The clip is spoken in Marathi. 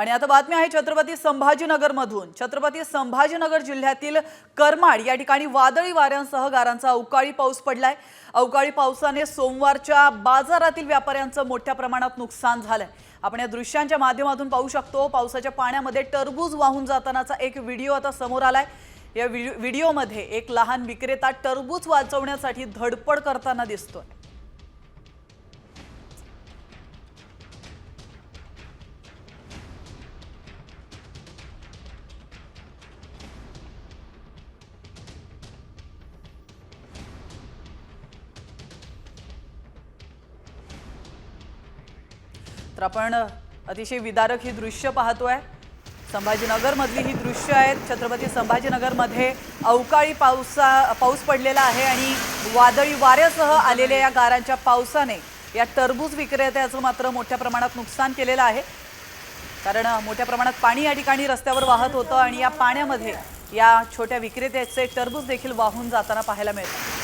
आणि आता बातमी आहे छत्रपती संभाजीनगरमधून. छत्रपती संभाजीनगर जिल्ह्यातील करमाड या ठिकाणी वादळी वाऱ्यांसह गारांचा अवकाळी पाऊस पडलाय. अवकाळी पावसाने सोमवारच्या बाजारातील व्यापाऱ्यांचं मोठ्या प्रमाणात नुकसान झालंय. आपण या दृश्यांच्या माध्यमातून पाहू शकतो पावसाच्या पाण्यामध्ये टरबूज वाहून जातानाचा एक व्हिडिओ आता समोर आलाय. या व्हिडिओमध्ये एक लहान विक्रेता टरबूज वाचवण्यासाठी धडपड करताना दिसतोय. तर आपण अतिशय विदारक ही दृश्य पाहतोय. संभाजीनगरमधली ही दृश्य आहेत. छत्रपती संभाजीनगरमध्ये अवकाळी पावसा पाऊस पडलेला आहे आणि वादळी वाऱ्यासह आलेल्या या गारांच्या पावसाने या टरबूज विक्रेत्याचं मात्र मोठ्या प्रमाणात नुकसान केलेलं आहे. कारण मोठ्या प्रमाणात पाणी या ठिकाणी रस्त्यावर वाहत होतं आणि या पाण्यामध्ये या छोट्या विक्रेत्याचे टरबूज देखील वाहून जाताना पाहायला मिळतात